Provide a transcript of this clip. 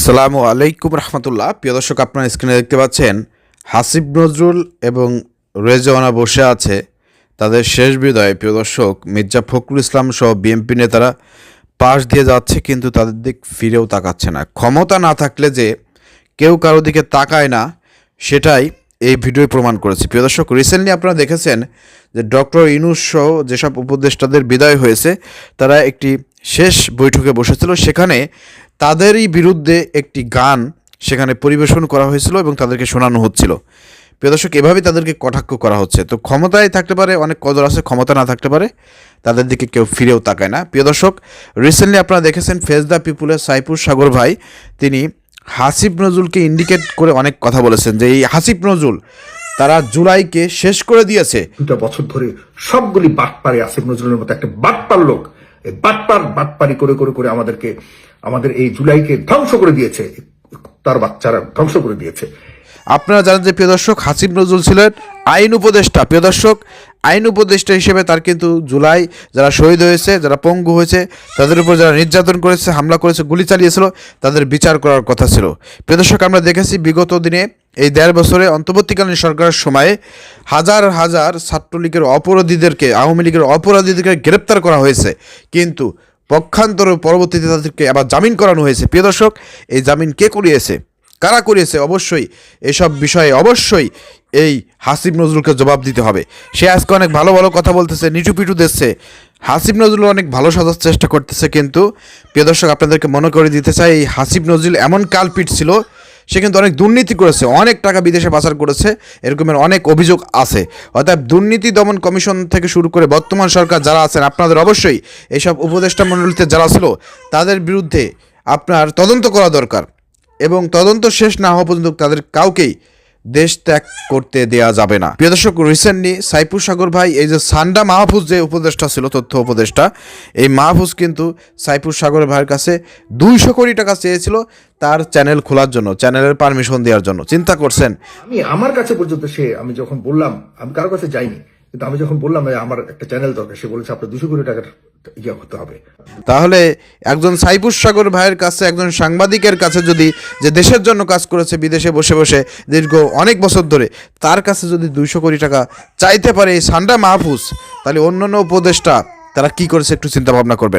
আসসালামু আলাইকুম রহমতুল্লাহ। প্রিয় দর্শক, আপনার স্ক্রিনে দেখতে পাচ্ছেন হাসিব নজরুল এবং রেজওয়ানা বসে আছে তাদের শেষ বিদায়। প্রিয় দর্শক, মির্জা ফখরুল ইসলাম সহ বিএনপি নেতারা পাশ দিয়ে যাচ্ছে কিন্তু তাদের দিক ফিরেও তাকাচ্ছে না। ক্ষমতা না থাকলে যে কেউ কারও দিকে তাকায় না, সেটাই এই ভিডিও প্রমাণ করেছে। প্রিয় দর্শক রিসেন্টলি আপনারা দেখেছেন যে ডক্টর ইনুস সহ যেসব উপদেষ্টাদের বিদায় হয়েছে, তারা একটি শেষ বৈঠকে বসেছিল। সেখানে তাদেরই বিরুদ্ধে একটি গান সেখানে পরিবেশন করা হয়েছিল এবং তাদেরকে শোনানো হচ্ছিল। প্রিয় দর্শক, এভাবেই তাদেরকে কটাক্ষ করা হচ্ছে। তো ক্ষমতায় থাকতে পারে, অনেক কদর আছে, ক্ষমতা না থাকতে পারে, তাদের দিকে কেউ ফিরেও তাকায় না। প্রিয় দর্শক রিসেন্টলি আপনারা দেখেছেন ফেস দ্য পিপুলের সাইপুর সাগর ভাই, তিনি হাসিব নজরুলকে ইন্ডিকেট করে অনেক কথা বলেছেন যে এই হাসিব নজরুল তারা জুলাইকে শেষ করে দিয়েছে। দুটা বছর ধরে সবগুলি বাটপারে আসিফ নজরুলের মতো একটা বাটপার লোক বাটপার, বাটপারি করে করে করে আমাদেরকে, আমাদের এই জুলাইকে ধ্বংস করে দিয়েছে। তার বাচ্চারা ধ্বংস করে দিয়েছে। আপনারা জানেন যে, প্রিয় দর্শক, হাসিব নজরুল ছিলেন আইন উপদেষ্টা। প্রিয় দর্শক, আইন উপদেষ্টা হিসেবে তার কিন্তু জুলাই যারা শহীদ হয়েছে, যারা পঙ্গু হয়েছে, তাদের উপর যারা নির্যাতন করেছে, হামলা করেছে, গুলি চালিয়েছিল, তাদের বিচার করার কথা ছিল। প্রিয় দর্শক, আমরা দেখেছি বিগত দিনে এই দেড় বছরে অন্তর্বর্তীকালীন সরকারের সময়ে হাজার হাজার ছাত্রলীগের অপরাধীদেরকে, আওয়ামী লীগের অপরাধীদেরকে গ্রেপ্তার করা হয়েছে। কিন্তু পক্ষান্তর পরবর্তীতে তাদেরকে আবার জামিন করানো হয়েছে। প্রিয় দর্শক, এই জামিন কে করিয়েছে? কারা করিয়েছে? অবশ্যই এসব বিষয়ে অবশ্যই এই হাসিব নজরুলকে জবাব দিতে হবে। সে আজকে অনেক ভালো ভালো কথা বলতেছে, নিচু পিটু দিচ্ছে। হাসিব নজরুল অনেক ভালো সাজার চেষ্টা করতেছে কিন্তু, প্রিয় দর্শক, আপনাদেরকে মনে করে দিতে চাই, এই হাসিব নজরুল এমন কালপিট ছিল সে কিন্তু অনেক দুর্নীতি করেছে, অনেক টাকা বিদেশে পাচার করেছে, এরকমের অনেক অভিযোগ আছে। অর্থাৎ দুর্নীতি দমন কমিশন থেকে শুরু করে বর্তমান সরকার যারা আছেন, আপনাদের অবশ্যই এইসব উপদেষ্টা মণ্ডলীতে যারা ছিল, তাদের বিরুদ্ধে আপনার তদন্ত করা দরকার এবং তদন্ত শেষ না হওয়া পর্যন্ত তাদের কাউকেই দেশ ত্যাগ করতে দেয়া যাবে না। প্রিয় দর্শক রিসেন্টলি সাইপুর সাগর ভাই, এই যে সান্ডা মাহফুজ যে উপদেষ্টা ছিল, তথ্য উপদেষ্টা, এই মাহফুজ কিন্তু সাইপুর সাগর ভাইয়ের কাছে দুইশো কোটি টাকা চেয়েছিল তার চ্যানেল খোলার জন্য চ্যানেলের পারমিশন দেওয়ার জন্য। চিন্তা করছেন? আমি আমার কাছে পর্যন্ত সে, আমি যখন বললাম, আমি কারও কাছে যাইনি, কিন্তু আমি যখন বললাম আমার একটা চ্যানেল দরকার, সে বলেছে আপনার দুশো কোটি টাকার ইয়ে করতে হবে। তাহলে একজন সাইপুর সাগর ভাইয়ের কাছে, একজন সাংবাদিকের কাছে যদি যে দেশের জন্য কাজ করেছে, বিদেশে বসে বসে দীর্ঘ অনেক বছর ধরে, তার কাছে যদি দুইশো কোটি টাকা চাইতে পারে এই সান্ডা মাহফুজ, তাহলে অন্য অন্য উপদেষ্টা তারা কি করেছে একটু চিন্তা ভাবনা করবেন।